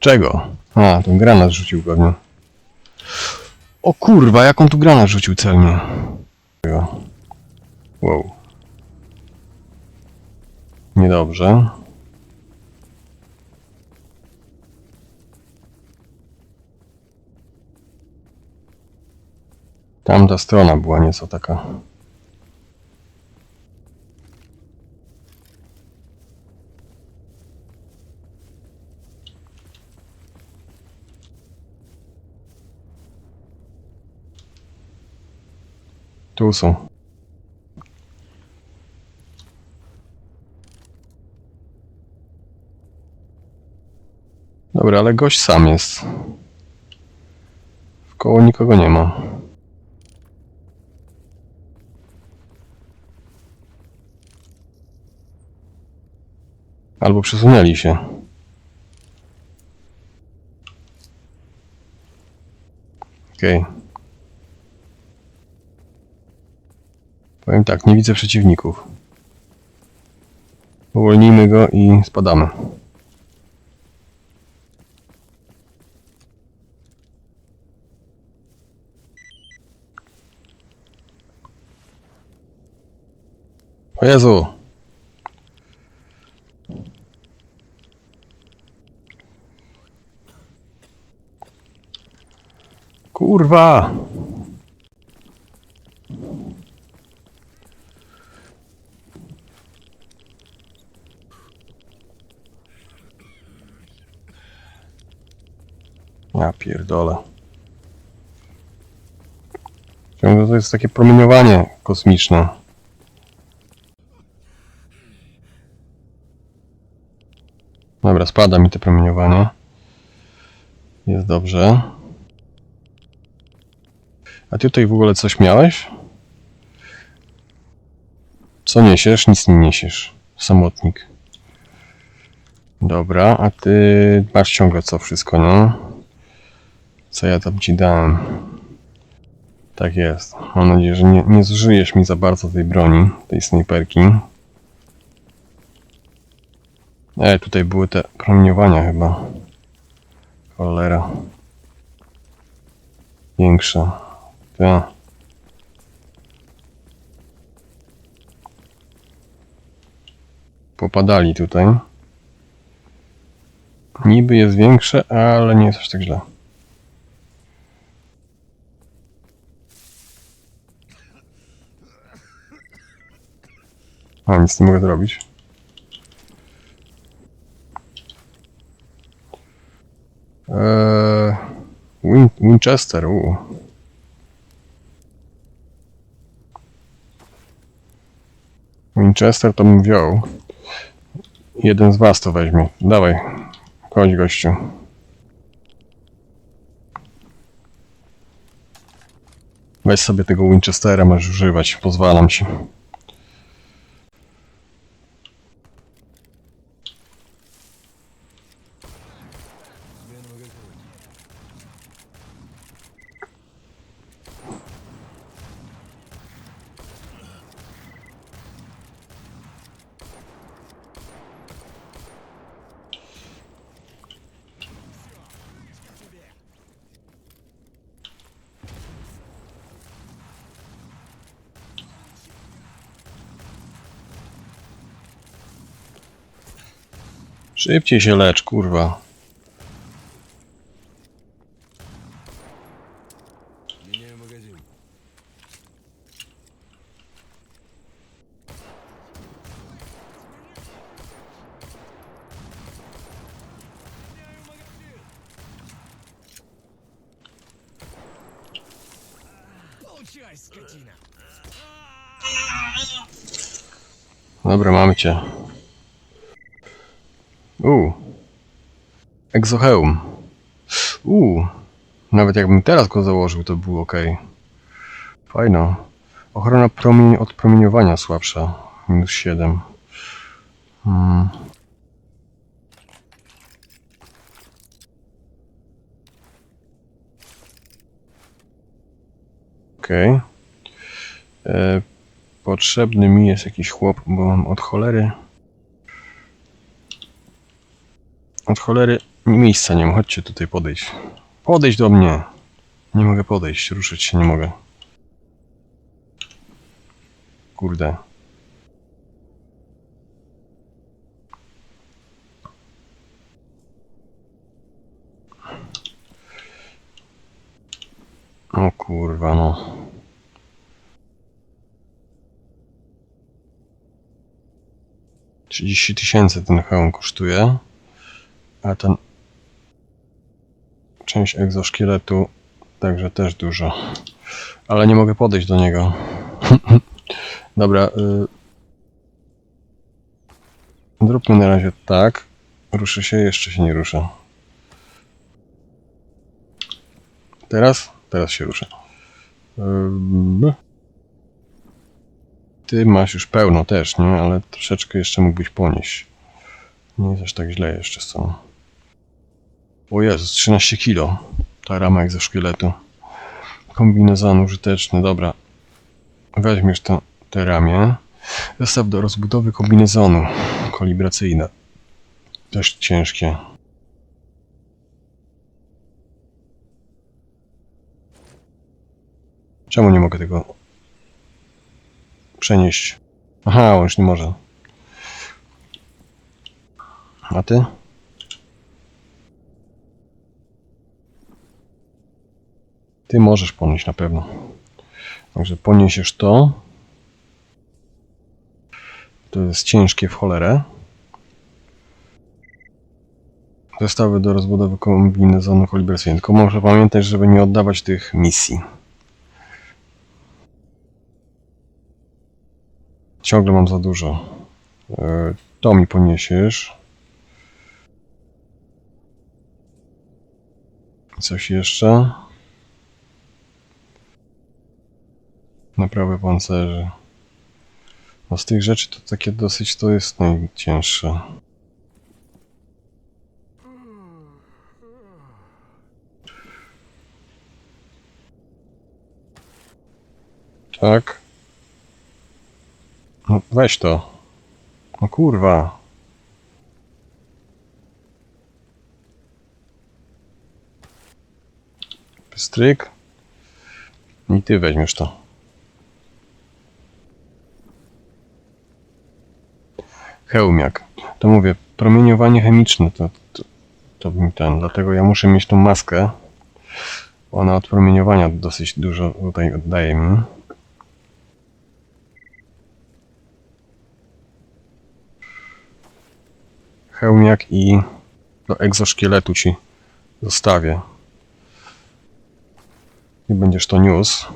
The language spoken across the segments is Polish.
Czego? A, ten granat rzucił pewnie. O kurwa, jak on tu granat rzucił celnie. Wow. Niedobrze. Tamta strona była nieco taka. Tu są. Dobra, ale gość sam jest. Wkoło nikogo nie ma. Albo przesunęli się. Okej. Powiem tak, nie widzę przeciwników. Uwolnijmy go i spadamy. O Jezu! Kurwa! Ja pierdolę. Ciągle to jest takie promieniowanie kosmiczne. Dobra, spada mi to promieniowanie. Jest dobrze. A ty tutaj w ogóle coś miałeś? Co niesiesz? Nic nie niesiesz. Samotnik. Dobra, a ty masz ciągle co wszystko, no? Co ja tam ci dałem? Tak jest. Mam nadzieję, że nie, nie zużyjesz mi za bardzo tej broni, tej snajperki. E, tutaj były te promieniowania chyba. Cholera. Większe. Ta. Popadali tutaj. Niby jest większe, ale nie jest aż tak źle. A, nic nie mogę zrobić. Eee, Win Winchester, u. Winchester to bym wziął. Jeden z was to weźmie. Dawaj, chodź gościu. Weź sobie tego Winchestera, możesz używać, pozwalam ci. Szybciej się lecz, kurwa. Dobra, mamy cię. Uuu. Exoheum. Uuu. Nawet jakbym teraz go założył, to było ok. Fajno. Ochrona promień od promieniowania słabsza. Minus 7. Hmm. E, Potrzebny mi jest jakiś chłop, bo mam od cholery. Od cholery miejsca nie mam, chodźcie tutaj podejść. Podejdź do mnie. Nie mogę podejść, ruszyć się nie mogę. Kurde. O kurwa no. Trzydzieści tysięcy ten hełm kosztuje. A ten... Część egzoszkieletu także też dużo. Ale nie mogę podejść do niego. Dobra. Y... Zróbmy na razie tak. Ruszy się, jeszcze się nie rusza. Teraz? Teraz się rusza. Ty masz już pełno też, nie? Ale troszeczkę jeszcze mógłbyś ponieść. Nie jest aż tak źle jeszcze z tą. O Jezus, 13 kilo. Ta rama jak ze szkieletu. Kombinezon użyteczny, dobra. Weźmiesz to, te ramię. Zestaw do rozbudowy kombinezonu. Kolibracyjne. Dość ciężkie. Czemu nie mogę tego przenieść? Aha, on już nie może. A ty? Ty możesz ponieść na pewno. Także poniesiesz to. To jest ciężkie w cholerę. Zestawy do rozbudowy kombinezonu kolibracyjnego. Tylko muszę pamiętać, żeby nie oddawać tych misji. Ciągle mam za dużo. E, To mi poniesiesz. Coś jeszcze? Naprawę pancerzy. No z tych rzeczy to takie dosyć to jest najcięższe. Tak. No weź to. No kurwa. Stryk. I ty weźmiesz to. Hełmiak. To mówię, promieniowanie chemiczne to, to, to mi ten. Dlatego ja muszę mieć tą maskę. Ona od promieniowania dosyć dużo tutaj oddaje mi. Hełmiak i do egzoszkieletu ci zostawię. I będziesz to niósł.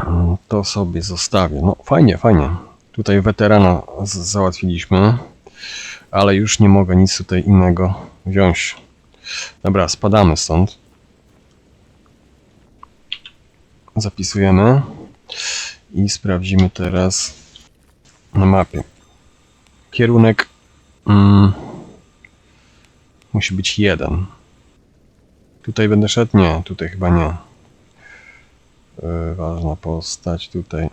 Mm, To sobie zostawię. No fajnie, fajnie. Tutaj weterana załatwiliśmy, ale już nie mogę nic tutaj innego wziąć. Dobra, spadamy stąd. Zapisujemy i sprawdzimy teraz na mapie. Kierunek mm, musi być jeden. Tutaj będę szedł? Nie, tutaj chyba nie. Yy, ważna postać tutaj.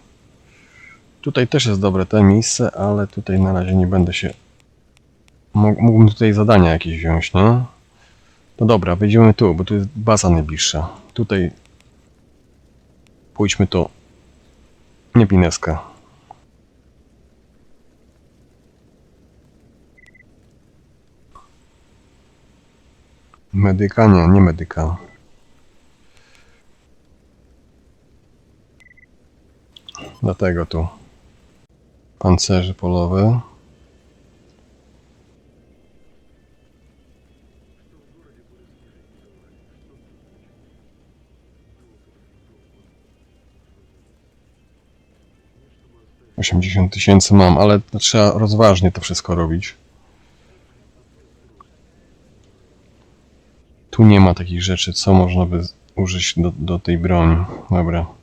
Tutaj też jest dobre te miejsce, ale tutaj na razie nie będę się. Mógł- Mógłbym tutaj zadania jakieś wziąć, nie? No dobra, wejdziemy tu, bo tu jest baza najbliższa. Tutaj pójdźmy tu. Nie pineska. Medyka? Nie, nie Dlatego tu. Pancerzy polowe. Osiemdziesiąt tysięcy mam, ale trzeba rozważnie to wszystko robić. Tu nie ma takich rzeczy, co można by użyć do, do tej broni. Dobra.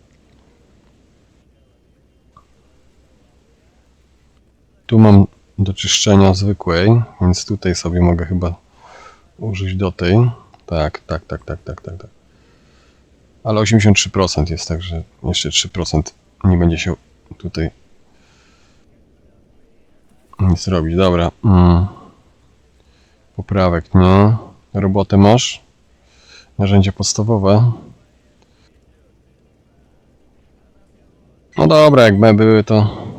Tu mam do czyszczenia zwykłej, więc tutaj sobie mogę chyba użyć do tej. Tak, tak, tak, tak, tak, tak, tak. Ale 83% jest, także jeszcze 3% nie będzie się tutaj Nic robić, dobra. Mm. Poprawek, nie? Robotę masz? Narzędzia podstawowe. No dobra, jak były, to...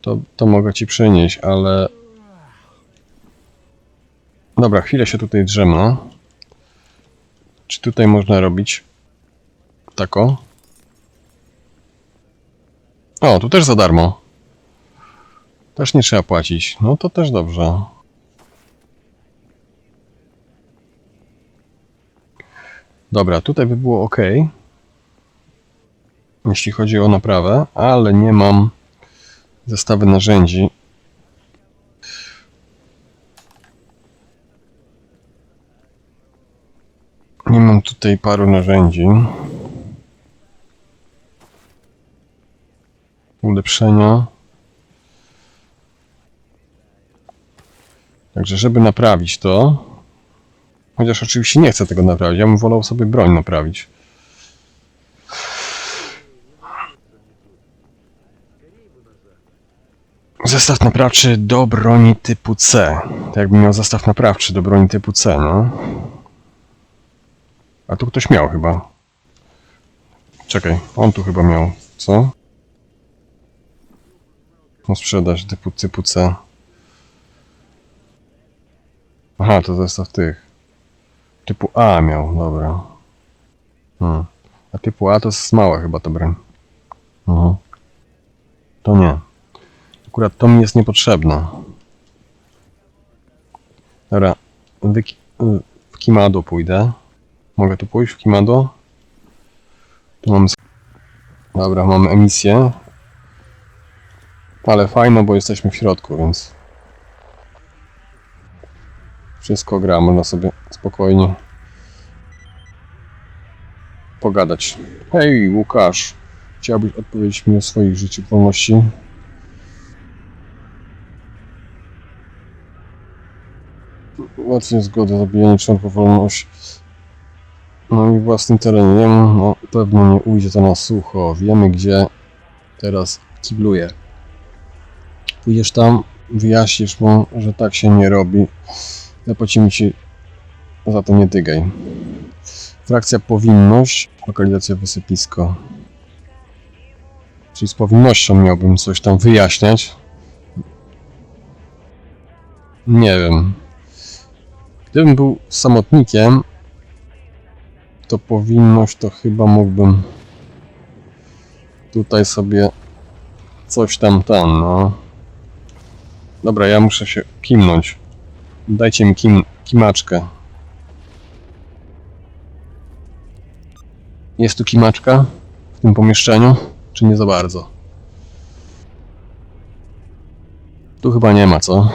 To, to mogę ci przynieść, ale... Dobra, chwilę się tutaj drzemnę. Czy tutaj można robić tako? O, tu też za darmo. Też nie trzeba płacić. No to też dobrze. Dobra, tutaj by było ok. Jeśli chodzi o naprawę, ale nie mam zestawy narzędzi. Nie mam tutaj paru narzędzi. Ulepszenia. Także, żeby naprawić to, chociaż oczywiście nie chcę tego naprawić, ja bym wolał sobie broń naprawić. Zestaw naprawczy do broni typu C. Tak jakbym miał zestaw naprawczy do broni typu C, no. A tu ktoś miał chyba. Czekaj, on tu chyba miał, co? No sprzedaż typu, typu C. Aha, to zestaw tych. Typu A miał, dobra. Hmm. A typu A to jest mała chyba ta broń. Mhm. To nie. Akurat to mi jest niepotrzebne. Dobra, w, Kimado pójdę. Mogę tu pójść w Kimado? Tu mamy... s- Dobra, mamy emisję. Ale fajno, bo jesteśmy w środku, więc... Wszystko gra, można sobie spokojnie pogadać. Hej, Łukasz. Chciałbyś odpowiedzieć mi o swoich życiu wolności? Łatwiej zgodę na zabijanie członków wolności. No i własnym terenie. Nie, no, pewnie nie ujdzie to na sucho. Wiemy, gdzie teraz kibluje. Pójdziesz tam, wyjaśnisz mu, że tak się nie robi. Zapłacimy ci za to nie tygaj. Frakcja powinność, lokalizacja wysypisko. Czyli z powinnością miałbym coś tam wyjaśniać. Nie wiem. Gdybym był samotnikiem, to powinność to chyba mógłbym tutaj sobie coś tam tam, no. Dobra, ja muszę się kimnąć. Dajcie mi kim, kimaczkę. Jest tu kimaczka w tym pomieszczeniu, czy nie za bardzo? Tu chyba nie ma, co?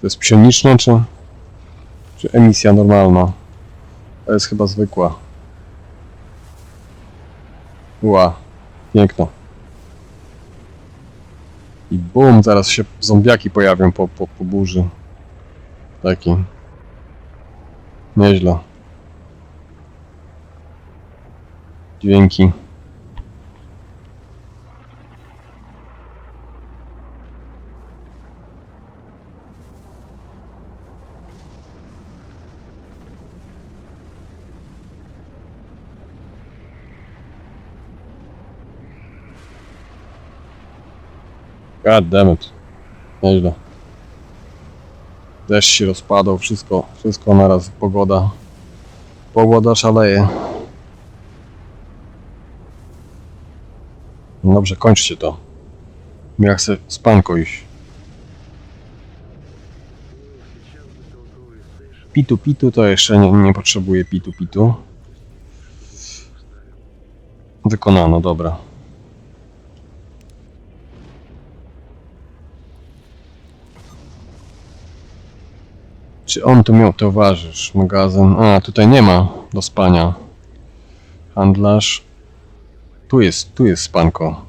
To jest psioniczne, czy, czy emisja normalna? To jest chyba zwykła. Ła, piękno. I bum, zaraz się zombiaki pojawią po, po, po burzy. Taki. Nieźle. Dźwięki. God damn it. Nieźle. Deszcz się rozpadał, wszystko, wszystko naraz, pogoda. Pogoda szaleje. No Dobrze, kończcie to. Ja chcę spanko iść. Pitu pitu to jeszcze nie, nie potrzebuję pitu pitu. Wykonano, dobra. Czy on tu miał towarzysz, magazyn? A, tutaj nie ma do spania. Handlarz. Tu jest, tu jest spanko.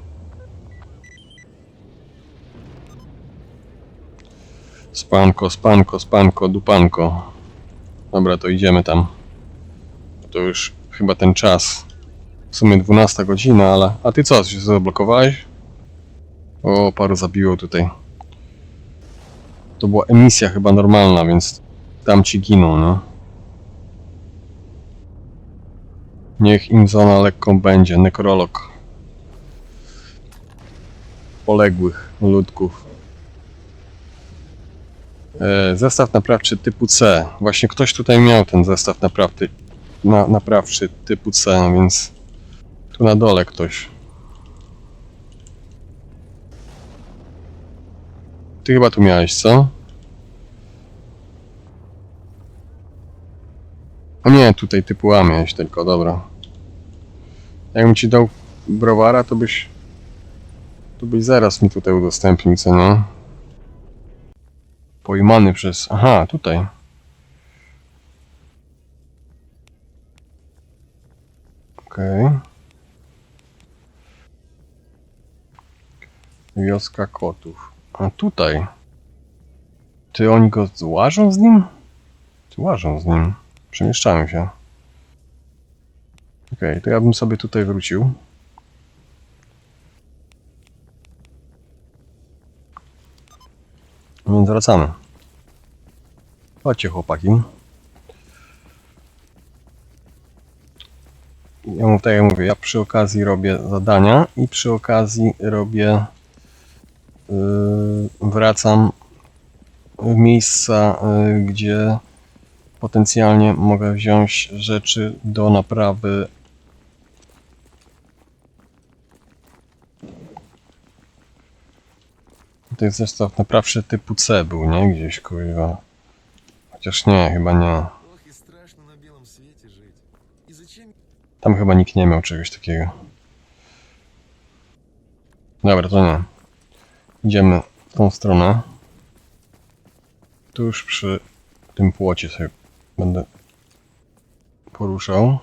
Spanko, spanko, spanko, dupanko. Dobra, to idziemy tam. To już chyba ten czas. W sumie 12 godzina, ale... A ty co, się zablokowałeś? O, paru zabiło tutaj. To była emisja chyba normalna, więc tam ci giną, no. Niech im zona lekką będzie. Nekrolog. Poległych ludków. E, zestaw naprawczy typu C. Właśnie ktoś tutaj miał ten zestaw naprawczy, na, naprawczy typu C, więc tu na dole ktoś. Ty chyba tu miałeś, co? O nie, tutaj typu A miałeś tylko, dobra. Jakbym ci dał browara, to byś... To byś zaraz mi tutaj udostępnił, co nie? Pojmany przez... Aha, tutaj. Okej. Wioska kotów. A tutaj. Ty oni go złażą z nim? Czy łażą z nim? Przemieszczają się. Okej, to ja bym sobie tutaj wrócił. Więc wracamy. Chodźcie chłopaki. Ja mu tak jak mówię, ja przy okazji robię zadania i przy okazji robię yy, wracam w miejsca, yy, gdzie Potencjalnie mogę wziąć rzeczy do naprawy. To jest zestaw naprawczy typu C był, nie? Gdzieś kurwa. Chociaż nie, chyba nie. Tam chyba nikt nie miał czegoś takiego. Dobra, to nie. Idziemy w tą stronę. Tuż przy tym płocie sobie będę poruszał.